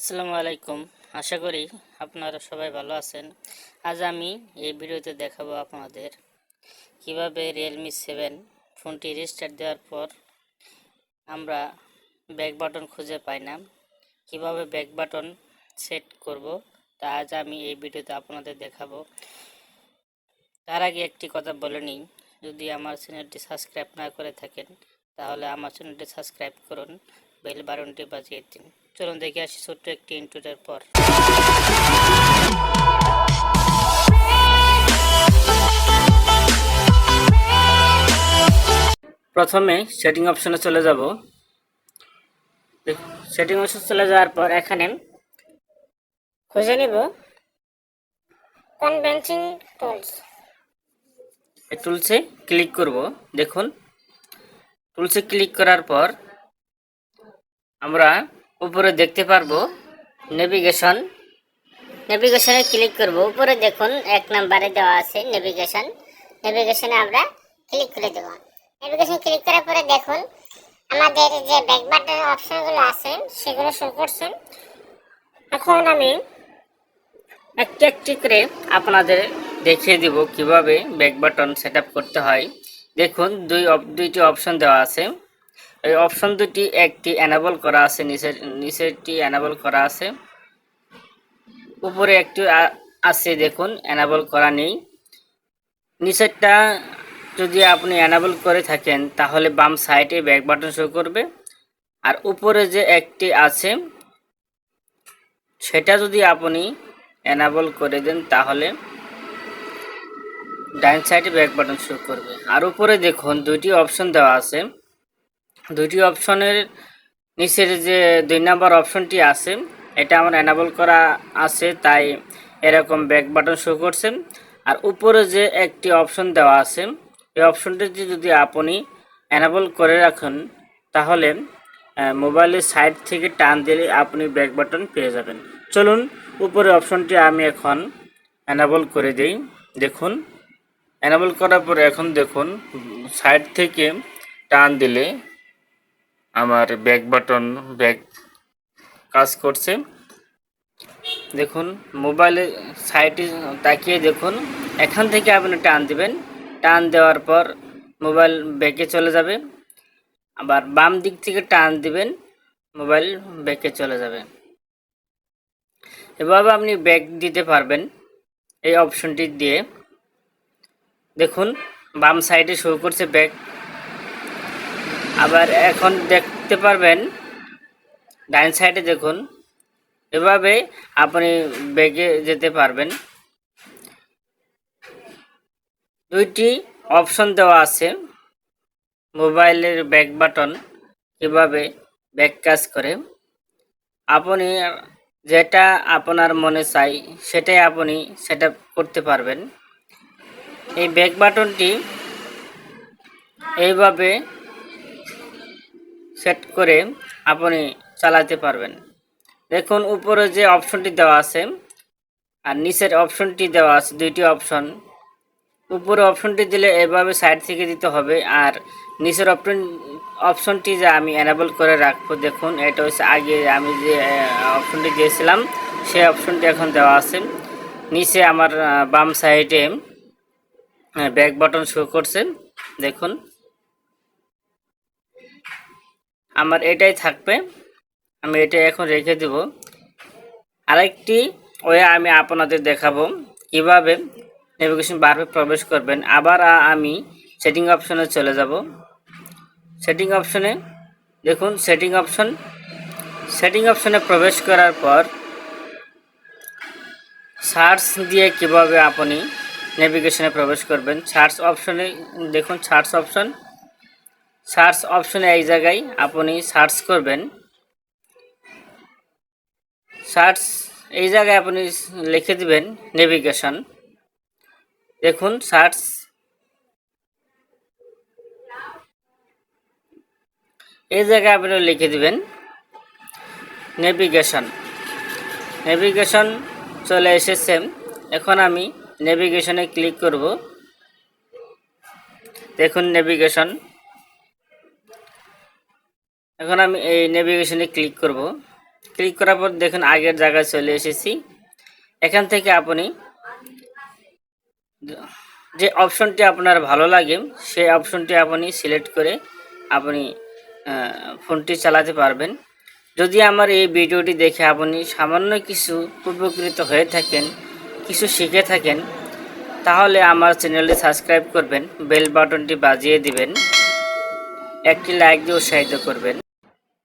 আসসালামু আলাইকুম। আশা করি আপনারা সবাই ভালো আছেন। আজ আমি এই ভিডিওতে দেখাবো আপনাদের কীভাবে রিয়েলমি সেভেন ফোনটি রেজিস্টার দেওয়ার পর আমরা ব্যাক বাটন খুঁজে পাই না। কীভাবে ব্যাক বাটন সেট করব তা আজ আমি এই ভিডিওতে আপনাদের দেখাবো। তার আগে একটি কথা বলে নিই, যদি আমার চ্যানেলটি সাবস্ক্রাইব না করে থাকেন, তাহলে আমার চ্যানেলটি সাবস্ক্রাইব করুন। বেল বাটনটি বাজিয়ে দিন। চলুন দেখে আসি ছোট্ট একটি ইন্টুটার পর। প্রথমে সেটিং অপশনে চলে যাব। সেটিং অপশন চলে যাওয়ার পর এখানে খুঁজে নিব কনভেন্সিং টুলস এই টুলসে ক্লিক করব। দেখুন টুলসে ক্লিক করার পর আমরা উপরে দেখতে পারব নেভিগেশন নেভিগেশনে ক্লিক করব। উপরে দেখুন এক নম্বরে দেওয়া আছে নেভিগেশন নেভিগেশনে আমরা ক্লিক করে দেব। নেভিগেশন ক্লিক করার পরে দেখুন আমাদের যে ব্যাক বাটনের অপশনগুলো আছে সেগুলো শো করছে। এখন আমি একটি একটি করে আপনাদের দেখিয়ে দিব কীভাবে ব্যাক বাটন সেট করতে হয়। দেখুন দুই দুইটি অপশন দেওয়া আছে। এই অপশন দুটি একটি অ্যানাবল করা আছে, নিচের, নিচেরটি অ্যানাবল করা আছে। উপরে একটি আছে দেখুন অ্যানাবল করা নেই। নিচেরটা যদি আপনি অ্যানাবল করে থাকেন, তাহলে বাম সাইডে ব্যাক বাটন শো করবে। আর উপরে যে একটি আছে, সেটা যদি আপনি এনাবল করে দেন, তাহলে ডাইন সাইডে ব্যাক বাটন শো করবে। আর উপরে দেখুন, দুইটি অপশন দেওয়া আছে। দুইটি অপশনের নিচের যে দুই নাম্বার অপশনটি আছে, এটা আমার এনাবল করা আছে, তাই এরকম ব্যাক বাটন শো করছে। আর উপরে যে একটি অপশন দেওয়া আছে, এই অপশনটি যদি আপনি এনাবল করে রাখেন, তাহলে মোবাইলের সাইড থেকে টান দিলে আপনি ব্যাক বাটন পেয়ে যাবেন। চলুন, উপরে অপশনটি আমি এখন এনাবল করে দেই। দেখুন এনাবল করার পরে এখন দেখুন সাইড থেকে টান দিলে আমার ব্যাক বাটন ব্যাক কাজ করছে। দেখুন মোবাইলে সাইডে তাকিয়ে দেখুন, এখান থেকে আপনি টান দেবেন। টান দেওয়ার পর মোবাইল ব্যাকে চলে যাবে। আবার বাম দিক থেকে টান দিবেন মোবাইল ব্যাকে চলে যাবে। এভাবে আপনি ব্যাক দিতে পারবেন এই অপশনটি দিয়ে। দেখুন, বাম সাইডে শো করছে ব্যাক আবার এখন দেখতে পারবেন, ডাইন সাইডে দেখুন, এভাবে আপনি ব্যাগে যেতে পারবেন। দুইটি অপশন দেওয়া আছে, মোবাইলের ব্যাক বাটন, কীভাবে ব্যাক কাজ করে। আপনি যেটা আপনার মনে চাই, সেটাই আপনি সেটা করতে পারবেন। এই ব্যাক বাটনটি এইভাবে সেট করে আপনি চালাতে পারবেন। দেখুন, উপরে যে অপশনটি দেওয়া আছে আর নিচের অপশনটি দেওয়া আছে, দুইটি অপশন উপরে অপশনটি দিলে এভাবে সাইড থেকে দিতে হবে আর নিচের অপশন অপশনটি যে আমি অ্যানাবল করে রাখব, দেখুন, এটা হচ্ছে আগে আমি যে অপশনটি দিয়েছিলাম, সেই অপশনটি এখন দেওয়া আছে। নিচে আমার বাম সাইডে ব্যাক বাটন শো করছে, দেখুন। আমার এটাই থাকবে। আমি এটা এখন রেখে দেব। আরেকটি ওয়ে আমি আপনাদের দেখাবো। কীভাবে নেভিগেশন বারে প্রবেশ করবেন। আবার আমি সেটিং অপশনে চলে যাব। সেটিং অপশনে দেখুন সেটিং অপশন সেটিং অপশনে প্রবেশ করার পর সার্চ দিয়ে কীভাবে আপনি নেভিগেশনে প্রবেশ করবেন। সার্চ অপশনে দেখুন সার্চ অপশন সার্চ অপশনে এই জায়গায় আপনি সার্চ করবেন। সার্চ, এই জায়গায় আপনি লিখে দিবেন নেভিগেশন। দেখুন, সার্চ। এই জায়গায় আপনি লিখে দিবেন নেভিগেশন। নেভিগেশন চলে এসেছে। এখন আমি নেভিগেশনে ক্লিক করব। দেখুন, নেভিগেশন। এখন আমি এই নেভিগেশনে ক্লিক করব। ক্লিক করার পর দেখুন আগের জায়গায় চলে এসেছি। এখান থেকে আপনি যে অপশনটি আপনার ভালো লাগে, সেই অপশনটি আপনি সিলেক্ট করে আপনি ফোনটি চালাতে পারবেন। যদি আমার এই ভিডিওটি দেখে আপনি সামান্য কিছু উপকৃত হয়ে থাকেন, কিছু শিখে থাকেন, তাহলে আমার চ্যানেলটি সাবস্ক্রাইব করবেন বেল বাটনটি বাজিয়ে দিবেন, একটি লাইক দিয়ে উৎসাহিত করবেন।